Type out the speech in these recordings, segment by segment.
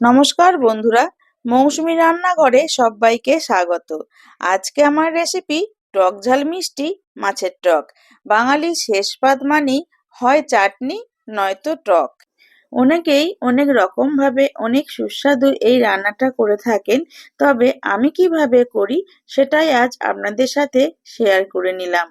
নমস্কার বন্ধুরা, মৌসুমি রান্নাঘরে সবাইকে স্বাগত। আজকে আমার রেসিপি টক ঝাল মিষ্টি, মাছের টক। বাঙালি শেষ পাত মানেই হয় চাটনি, নয়তো টক। অনেকেই অনেক রকমভাবে অনেক সুস্বাদু এই রান্নাটা করে থাকেন, তবে আমি কীভাবে করি সেটাই আজ আপনাদের সাথে শেয়ার করে নিলাম।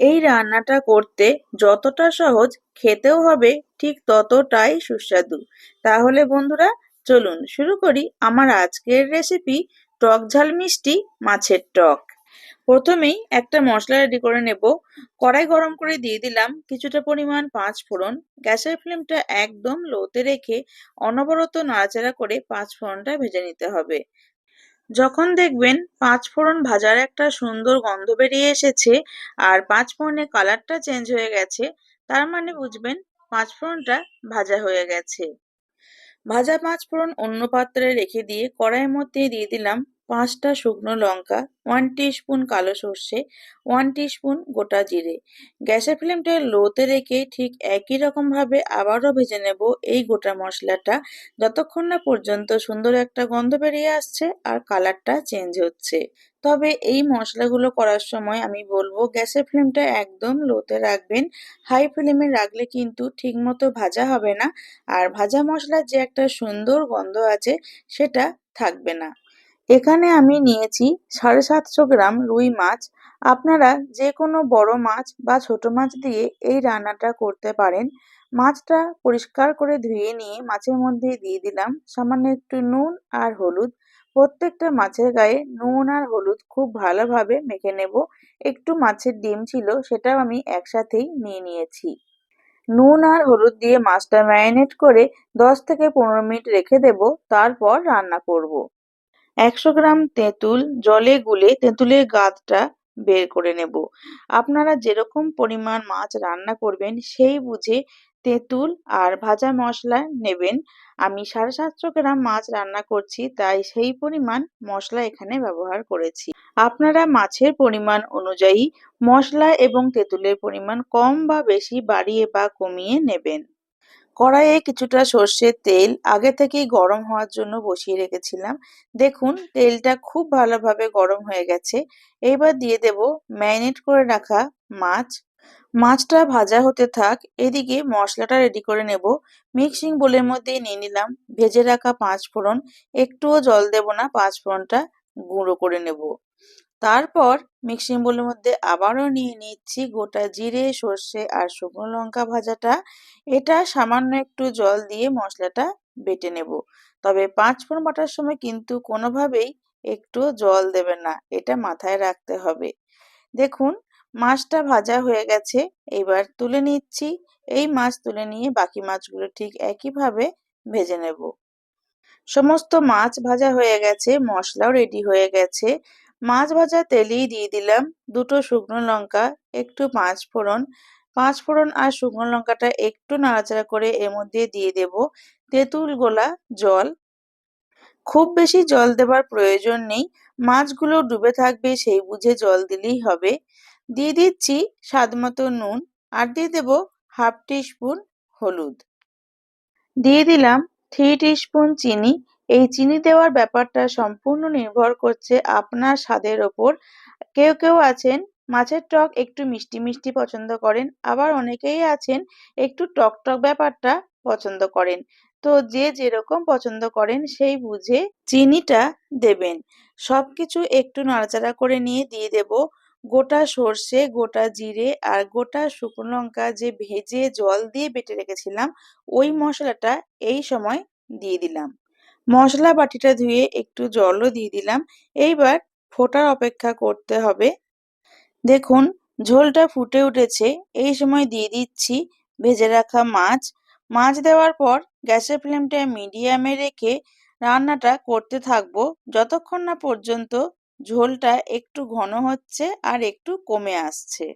এই রান্নাটা করতে যতটা সহজ, খেতেও হবে ঠিক ততটাই সুস্বাদু। তাহলে বন্ধুরা চলুন শুরু করি আমার আজকের রেসিপি টক ঝাল মিষ্টি মাছের টক। প্রথমেই একটা মশলা রেডি করে নেব। কড়াই গরম করে দিয়ে দিলাম কিছুটা পরিমাণ পাঁচ ফোড়ন। গ্যাসের ফ্লেমটা একদম লোতে রেখে অনবরত নাড়াচাড়া করে পাঁচ ফোড়নটা ভেজে নিতে হবে। যখন দেখবেন পাঁচ ফোড়ন ভাজার একটা সুন্দর গন্ধ বেরিয়ে এসেছে আর পাঁচ ফোড়নের কালারটা চেঞ্জ হয়ে গেছে, তার মানে বুঝবেন পাঁচ ফোড়নটা ভাজা হয়ে গেছে। ভাজা পাঁচ ফোড়ন অন্য পাত্রে রেখে দিয়ে কড়াইয়ের মধ্যে দিয়ে দিলাম পাঁচটা শুকনো লঙ্কা ওয়ান স্পুন কালো সর্ষে ওয়ান স্পুন গোটা জিরে। গ্যাসের ফ্লেমটা লোতে রেখে ঠিক একই রকমভাবে আবারও ভেজে নেব এই গোটা মশলাটা। যতক্ষণ না পর্যন্ত সুন্দর একটা গন্ধ বেরিয়ে আসছে আর কালারটা চেঞ্জ হচ্ছে। তবে এই মশলাগুলো করার সময় আমি বলব, গ্যাসের ফ্লেমটা একদম লোতে রাখবেন। হাই ফ্লেমে রাখলে কিন্তু ঠিকমতো ভাজা হবে না। আর ভাজা মশলার যে একটা সুন্দর গন্ধ আছে, সেটা থাকবে না। এখানে আমি নিয়েছি সাড়ে সাতশো গ্রাম রুই মাছ। আপনারা যে কোনো বড় মাছ বা ছোট মাছ দিয়ে এই রান্নাটা করতে পারেন। মাছটা পরিষ্কার করে ধুয়ে নিয়ে মাছের মধ্যে দিয়ে দিলাম সামান্য একটু নুন আর হলুদ। প্রত্যেকটা মাছের গায়ে নুন আর হলুদ খুব ভালোভাবে মেখে নেব। একটু মাছের ডিম ছিল সেটাও আমি একসাথেই নিয়ে নিয়েছি। নুন আর হলুদ দিয়ে মাছটা ম্যারিনেট করে দশ থেকে পনেরো মিনিট রেখে দেব, তারপর রান্না করব। একশো গ্রাম তেঁতুল জলে গুলে তেঁতুলের গাদটা বের করে নেব। আপনারা যেরকম পরিমাণ মাছ রান্না করবেন, সেই বুঝে তেঁতুল আর ভাজা মশলা নেবেন। আমি সাড়ে সাতশো গ্রাম মাছ রান্না করছি, তাই সেই পরিমাণ মশলা এখানে ব্যবহার করেছি। আপনারা মাছের পরিমাণ অনুযায়ী মশলা এবং তেঁতুলের পরিমাণ কম বা বেশি বাড়িয়ে বা কমিয়ে নেবেন। কড়াইয়ে কিছুটা সর্ষের তেল আগে থেকেই গরম হওয়ার জন্য বসিয়ে রেখেছিলাম। দেখুন, তেলটা খুব ভালোভাবে গরম হয়ে গেছে। এবার দিয়ে দেব ম্যারিনেট করে রাখা মাছ। মাছটা ভাজা হতে থাক, এদিকে মশলাটা রেডি করে নেব। মিক্সিং বোলের মধ্যে নিয়ে নিলাম, ভেজে রাখা পাঁচ ফোড়ন একটুও জল দেব না পাঁচ ফোড়নটা গুঁড়ো করে নেব। তারপর মিক্সিং বোলের মধ্যে আবারও নিয়ে নিচ্ছি গোটা জিরে, সর্ষে আর শুকনো লঙ্কা ভাজাটা। এটা সামান্য একটু জল দিয়ে মশলাটা বেটে নেব। তবে পাঁচ ফোড়ন বাটার সময় কিন্তু কোনোভাবেই একটু জল দেবে না, এটা মাথায় রাখতে হবে। দেখুন, মাছটা ভাজা হয়ে গেছে, এবার তুলে নিচ্ছি। এই মাছ তুলে নিয়ে বাকি মাছগুলো ঠিক একইভাবে ভেজে নেব। সমস্ত মাছ ভাজা হয়ে গেছে, মশলাও রেডি হয়ে গেছে। মাছ ভাজা তেলেই দিয়ে দিলাম দুটো শুকনো লঙ্কা, একটু পাঁচ ফোড়ন। পাঁচ ফোড়ন আর শুকনো লঙ্কাটা একটু নাড়াচাড়া করে এর মধ্যে দিয়ে দেব তেঁতুল গোলা জল। খুব বেশি জল দেবার প্রয়োজন নেই, মাছগুলো ডুবে থাকবে সেই বুঝে জল দিলেই হবে। দিয়ে দিচ্ছি স্বাদ মতো নুন আর দিয়ে দেব হাফ স্পুন হলুদ। দিয়ে দিলাম থ্রি স্পুন চিনি এই চিনি দেওয়ার ব্যাপারটা সম্পূর্ণ নির্ভর করছে আপনার স্বাদের ওপর। কেউ কেউ আছেন, মাছের টক একটু মিষ্টি মিষ্টি পছন্দ করেন, আবার অনেকেই আছেন একটু টক টক ব্যাপারটা পছন্দ করেন। তো যে যেরকম পছন্দ করেন সেই বুঝে চিনিটা দেবেন। সব কিছু একটু নাড়াচাড়া করে নিয়ে দিয়ে দেব। গোটা সর্ষে, গোটা জিরে আর গোটা শুকনো লঙ্কা যে ভেজে জল দিয়ে বেটে রেখেছিলাম, ওই মশলাটা এই সময় দিয়ে দিলাম। মশলা বাটিটা ধুয়ে একটু জলও দিয়ে দিলাম। এইবার ফোটার অপেক্ষা করতে হবে। দেখুন, ঝোলটা ফুটে উঠেছে। এই সময় দিয়ে দিচ্ছি ভেজে রাখা মাছ। মাছ দেওয়ার পর গ্যাসের ফ্লেমটা মিডিয়ামে রেখে রান্নাটা করতে থাকব। যতক্ষণ না পর্যন্ত ঝোলটা একটু ঘন হচ্ছে আর একটু কমে আসছে।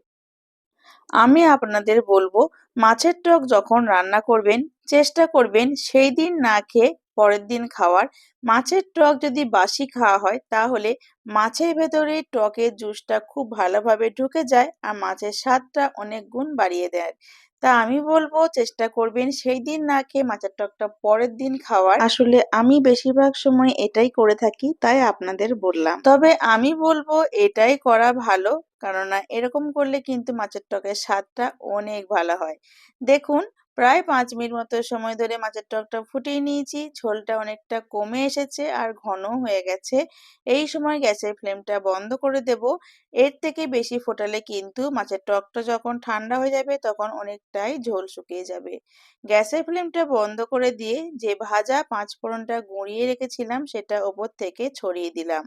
আমি আপনাদের বলব, মাছের টক যখন রান্না করবেন, চেষ্টা করবেন সেই দিন না খেয়ে পরের দিন খাওয়ার। মাছের টক যদি বাসি খাওয়া হয়, তাহলে মাছের ভেতরে টকের জুসটা খুব ভালোভাবে ঢুকে যায় আর মাছের স্বাদটা অনেক গুণ বাড়িয়ে দেয়। তা আমি বলব চেষ্টা করবেন সেই দিন না খেয়ে মাছের টকটা পরের দিন খাওয়ার। আসলে আমি বেশিরভাগ সময় এটাই করে থাকি, তাই আপনাদের বললাম। তবে আমি বলব এটাই করা ভালো, কেননা এরকম করলে কিন্তু মাছের টকের স্বাদটা অনেক ভালো হয়। দেখুন প্রায় পাঁচ মিনিট মতো সময় ধরে মাছের টকটা ফুটিয়ে নিয়েছি। ঝোলটা অনেকটা কমে এসেছে আর ঘন হয়ে গেছে। এই সময় গ্যাসের ফ্লেমটা বন্ধ করে দেব। এর থেকে বেশি ফোটালে কিন্তু মাছের টকটা যখন ঠান্ডা হয়ে যাবে তখন অনেকটাই ঝোল শুকিয়ে যাবে। গ্যাসের ফ্লেমটা বন্ধ করে দিয়ে যে ভাজা পাঁচ ফোড়নটা গুঁড়িয়ে রেখেছিলাম সেটা ওপর থেকে ছড়িয়ে দিলাম।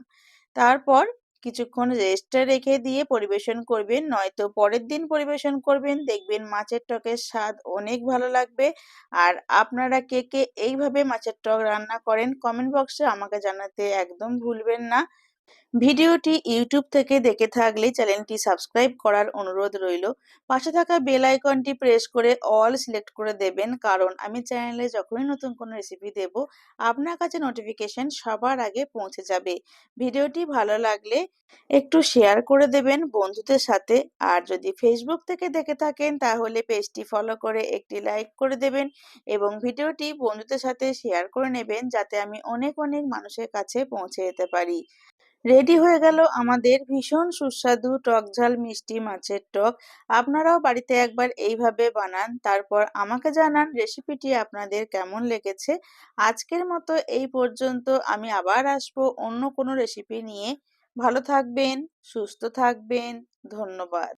তারপর কিছুক্ষণ রেস্টে রেখে দিয়ে পরিবেশন করবেন। নয়তো পরের দিন পরিবেশন করবেন। দেখবেন মাছের টকের স্বাদ অনেক ভালো লাগবে। আর আপনারা কে কে এইভাবে মাছের টক রান্না করেন কমেন্ট বক্সে আমাকে জানাতে একদম ভুলবেন না। ভিডিওটি ইউটিউব থেকে দেখে থাকলে চ্যানেলটি সাবস্ক্রাইব করার অনুরোধ রইল। পাশে থাকা বেল আইকনটি প্রেস করে অল সিলেক্ট করে দেবেন, কারণ আমি চ্যানেলে যখনই নতুন কোনো রেসিপি দেব, আপনার কাছে নোটিফিকেশন সবার আগে পৌঁছে যাবে। ভিডিওটি ভালো লাগলে একটু শেয়ার করে দেবেন বন্ধুদের সাথে, আর যদি ফেসবুক থেকে দেখে থাকেন, তাহলে পেজটি ফলো করে একটি লাইক করে দেবেন এবং ভিডিওটি বন্ধুদের সাথে শেয়ার করে নেবেন, যাতে আমি অনেক অনেক মানুষের কাছে পৌঁছে যেতে পারি। রেডি হয়ে গেল আমাদের ভীষণ সুস্বাদু টক ঝাল মিষ্টি মাছের টক। আপনারাও বাড়িতে একবার এইভাবে বানান, তারপর আমাকে জানান রেসিপিটি আপনাদের কেমন লেগেছে। আজকের মতো এই পর্যন্ত আমি আবার আসব অন্য কোনো রেসিপি নিয়ে। ভালো থাকবেন, সুস্থ থাকবেন, ধন্যবাদ।